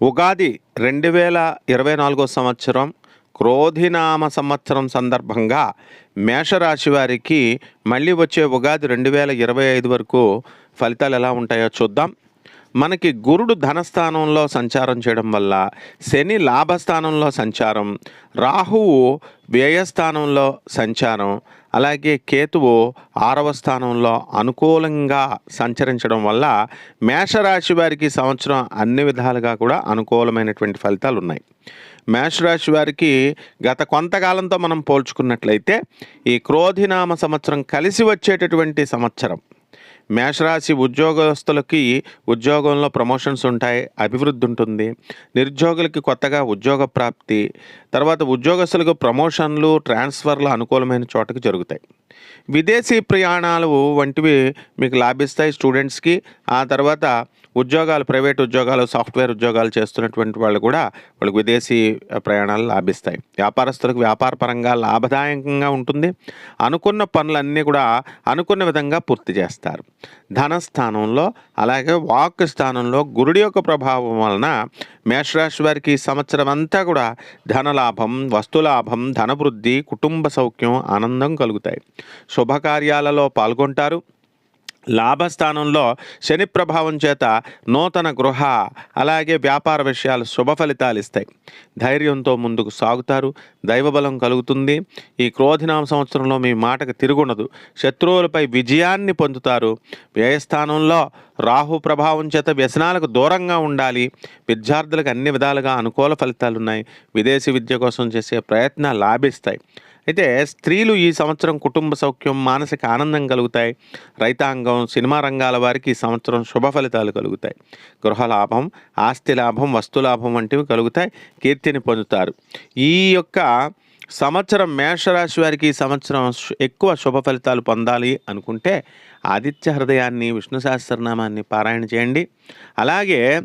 ఉగాది రెండు వేల ఇరవై నాలుగో సంవత్సరం క్రోధినామ సంవత్సరం సందర్భంగా మేషరాశి వారికి మళ్ళీ వచ్చే ఉగాది రెండు వేల ఇరవై ఐదు వరకు ఫలితాలు ఎలా ఉంటాయో చూద్దాం. మనకి గురుడు ధనస్థానంలో సంచారం చేయడం వల్ల శని లాభస్థానంలో సంచారం రాహువు వ్యయస్థానంలో సంచారం అలాగే కేతువు ఆరవ స్థానంలో అనుకూలంగా సంచరించడం వల్ల మేషరాశి వారికి సంవత్సరం అన్ని విధాలుగా కూడా అనుకూలమైనటువంటి ఫలితాలు ఉన్నాయి. మేషరాశి వారికి గత కొంతకాలంతో మనం పోల్చుకున్నట్లయితే ఈ క్రోధినామ సంవత్సరం కలిసి వచ్చేటటువంటి సంవత్సరం. మేషరాశి ఉద్యోగస్తులకి ఉద్యోగంలో ప్రమోషన్స్ ఉంటాయి అభివృద్ధి ఉంటుంది. నిరుద్యోగులకి కొత్తగా ఉద్యోగ ప్రాప్తి తర్వాత ఉద్యోగస్తులకు ప్రమోషన్లు ట్రాన్స్ఫర్లు అనుకూలమైన చోటకి జరుగుతాయి. విదేశీ ప్రయాణాలు వంటివి మీకు లాభిస్తాయి స్టూడెంట్స్కి. ఆ తర్వాత ఉద్యోగాలు ప్రైవేట్ ఉద్యోగాలు సాఫ్ట్వేర్ ఉద్యోగాలు చేస్తున్నటువంటి వాళ్ళు కూడా వాళ్ళకి విదేశీ ప్రయాణాలు లాభిస్తాయి. వ్యాపారస్తులకు వ్యాపార పరంగా లాభదాయకంగా ఉంటుంది. అనుకున్న పనులన్నీ కూడా అనుకున్న విధంగా పూర్తి చేస్తారు. ధనస్థానంలో అలాగే వాక్ స్థానంలో గురుడి యొక్క ప్రభావం వలన మేషరాశి వారికి సంవత్సరం అంతా కూడా ధనలాభం వస్తులాభం ధనవృద్ధి కుటుంబ సౌఖ్యం ఆనందం కలుగుతాయి. శుభకార్యాలలో పాల్గొంటారు. లాభస్థానంలో శని ప్రభావం చేత నూతన గృహ అలాగే వ్యాపార విషయాలు శుభ ఫలితాలు ఇస్తాయి. ధైర్యంతో ముందుకు సాగుతారు. దైవబలం కలుగుతుంది. ఈ క్రోధినామ సంవత్సరంలో మీ మాటకు తిరుగుండదు. శత్రువులపై విజయాన్ని పొందుతారు. వ్యయస్థానంలో రాహు ప్రభావం చేత వ్యసనాలకు దూరంగా ఉండాలి. విద్యార్థులకు అన్ని విధాలుగా అనుకూల ఫలితాలు ఉన్నాయి విదేశీ విద్య కోసం చేసే ప్రయత్నాలు లాభిస్తాయి. అయితే స్త్రీలు ఈ సంవత్సరం కుటుంబ సౌఖ్యం మానసిక ఆనందం కలుగుతాయి. రైతాంగం సినిమా రంగాల వారికి ఈ సంవత్సరం శుభ ఫలితాలు కలుగుతాయి. గృహ లాభం ఆస్తి లాభం వస్తు లాభం వంటివి కలుగుతాయి. కీర్తిని పొందుతారు. ఈ యొక్క సంవత్సరం మేషరాశి వారికి ఈ సంవత్సరం ఎక్కువ శుభ ఫలితాలు పొందాలి అనుకుంటే ఆదిత్య హృదయాన్ని విష్ణు సహస్రనామాన్ని పారాయణ చేయండి. అలాగే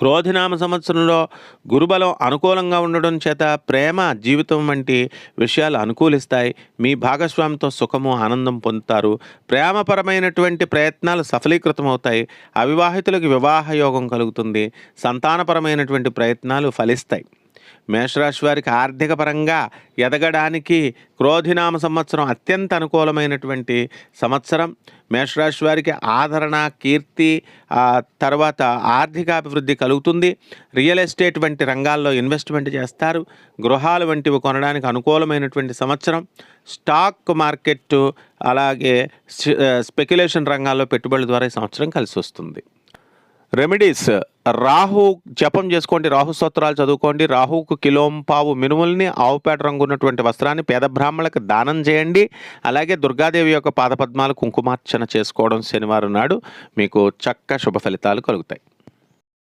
క్రోధినామ సంవత్సరంలో గురుబలం అనుకూలంగా ఉండడం చేత ప్రేమ జీవితం వంటి విషయాలు అనుకూలిస్తాయి. మీ భాగస్వామితో సుఖము ఆనందం పొందుతారు. ప్రేమపరమైనటువంటి ప్రయత్నాలు సఫలీకృతం అవుతాయి అవివాహితులకు వివాహ యోగం కలుగుతుంది. సంతానపరమైనటువంటి ప్రయత్నాలు ఫలిస్తాయి. మేషరాశి వారికి ఆర్థిక పరంగా ఎదగడానికి క్రోధినామ సంవత్సరం అత్యంత అనుకూలమైనటువంటి సంవత్సరం. మేషరాశి వారికి ఆదరణ కీర్తి తర్వాత ఆర్థికాభివృద్ధి కలుగుతుంది. రియల్ ఎస్టేట్ వంటి రంగాల్లో ఇన్వెస్ట్మెంట్ చేస్తారు. గృహాలు వంటివి కొనడానికి అనుకూలమైనటువంటి సంవత్సరం. స్టాక్ మార్కెట్ అలాగే స్పెక్యులేషన్ రంగాల్లో పెట్టుబడుల ద్వారా ఈ సంవత్సరం కలిసి వస్తుంది. రెమెడీస్ రాహు జపం చేసుకోండి రాహు స్తోత్రాలు చదువుకోండి రాహుకు కిలోంపావు మినుముల్ని ఆవుపేట రంగు ఉన్నటువంటి వస్త్రాన్ని పేద బ్రాహ్మణులకు దానం చేయండి. అలాగే దుర్గాదేవి యొక్క పాదపద్మాలు కుంకుమార్చన చేసుకోవడం శనివారం నాడు మీకు చక్క శుభ ఫలితాలు కలుగుతాయి.